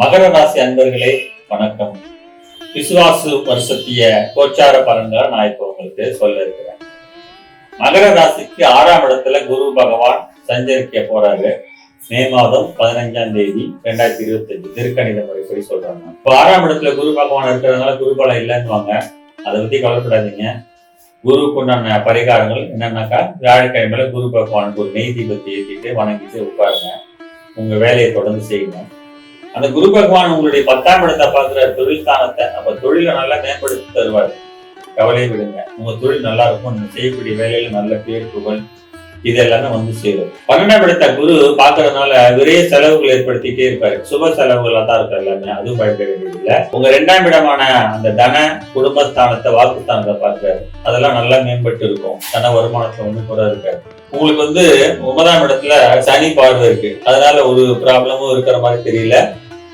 மகர ராசி அன்பர்களே வணக்கம். விசுவாசு வருஷத்திய கோச்சார பலன்களை நான் இப்போ உங்களுக்கு சொல்ல இருக்கிறேன். மகர ராசிக்கு ஆறாம் இடத்துல குரு பகவான் சஞ்சரிக்க போறாரு. மே மாதம் பதினஞ்சாம் தேதி ரெண்டாயிரத்தி இருபத்தி அஞ்சு திருக்கணித முறைப்படி சொல்றாங்க. இப்போ ஆறாம் இடத்துல குரு பகவான் இருக்கிறதுனால குரு பலம் இல்லைன்னுவாங்க. அதை பத்தி கவலைப்படாதீங்க. குருவுக்கு உண்டான பரிகாரங்கள் என்னன்னாக்கா வியாழக்கிழமையில குரு பகவானுக்கு ஒரு நெய் தீபத்தை ஏற்றிட்டு வணங்கிட்டு உட்காருங்க. உங்க வேலையை தொடர்ந்து செய்யணும் அந்த குரு பகவான் உங்களுடைய பத்தாம் இடத்தை பார்க்குற தொழில் ஸ்தானத்தை அப்ப தொழிலை நல்லா மேம்படுத்தி தருவார். கவலையை விடுங்க. உங்க தொழில் நல்லா இருக்கும். நீங்க செய்யக்கூடிய வேலையில நல்ல பேர் புகழ் இதெல்லாமே வந்து சேரும். பன்னெண்டாம் இடத்த குரு பாக்குறதுனால விரைய செலவுகள் ஏற்படுத்திட்டே இருப்பாரு. சுப செலவுகளா தான் இருக்கு எல்லாமே. அதுவும் பயப்பட வேண்டியது இல்ல உங்க ரெண்டாம் இடமான அந்த தன குடும்பஸ்தானத்தை வாக்குஸ்தானத்தை பார்க்கிறாரு. அதெல்லாம் நல்லா மேம்பட்டு இருக்கும். தன வருமானத்துல வந்து குறை இருக்காது. உங்களுக்கு வந்து ஒன்பதாம் இடத்துல சனி பார்வை இருக்கு. அதனால ஒரு ப்ராப்ளமும் இருக்கிற மாதிரி தெரியல.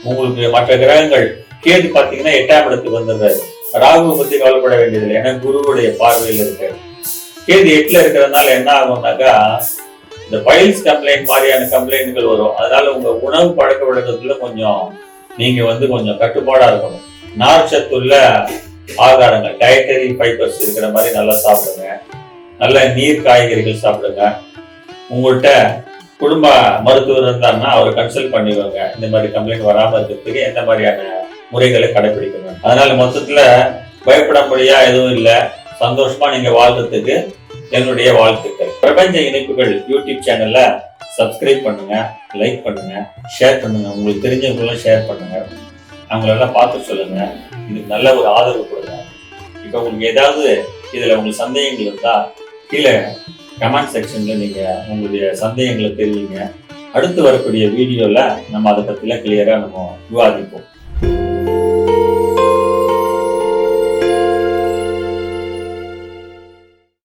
உங்களுக்கு மற்ற கிரகங்கள் கேது பாத்தீங்கன்னா எட்டாம் இடத்துக்கு வந்துடுறாரு ராகுவை பத்தி கவலைப்பட வேண்டியதில்லை. ஏன்னா குருவுடைய பார்வையில் இருக்காரு கேது எட்டுல இருக்கிறதுனால என்ன ஆகும்னாக்கா இந்த பைல்ஸ் கம்ப்ளைண்ட் மாதிரியான கம்ப்ளைண்ட்கள் வரும். அதனால உங்க உணவு பழக்க வழக்கத்துல கொஞ்சம் நீங்க வந்து கொஞ்சம் கட்டுப்பாடா இருக்கணும். நார்ச்சத்துள்ள ஆகாரங்கள் டயட்டரி ஃபைபர்ஸ் இருக்கிற மாதிரி நல்லா சாப்பிடுங்க. நல்ல நீர் காய்கறிகள் சாப்பிடுங்க. உங்கள்கிட்ட குடும்ப மருத்துவர் இருந்தாருன்னா அவரை கன்சல்ட் பண்ணிடுவாங்க இந்த மாதிரி கம்ப்ளைண்ட் வராமல் இருக்கிறதுக்கு எந்த மாதிரியான முறைகளை கடைபிடிக்கணும் அதனால பயப்பட முடியா எதுவும் இல்லை. சந்தோஷமா நீங்க வாழ்றதுக்கு என்னுடைய வாழ்த்துக்கள். பிரபஞ்ச இணைப்புகள் யூடியூப் சேனல்ல சப்ஸ்கிரைப் பண்ணுங்க லைக் பண்ணுங்க ஷேர் பண்ணுங்க. உங்களுக்கு தெரிஞ்சவங்களும் ஷேர் பண்ணுங்க. அவங்களெல்லாம் பார்த்து சொல்லுங்க. இதுக்கு நல்ல ஒரு ஆதரவு கொடுங்க. இப்போ உங்களுக்கு ஏதாவது இதில் உங்களுக்கு சந்தேகங்கள் இருந்தால் கீழே கமெண்ட் செக்ஷனில் நீங்கள் உங்களுடைய சந்தேகங்களை தெரிவிங்க. அடுத்து வரக்கூடிய வீடியோவில் நம்ம அதை பற்றிலாம் கிளியராக நம்ம விவாதிப்போம்.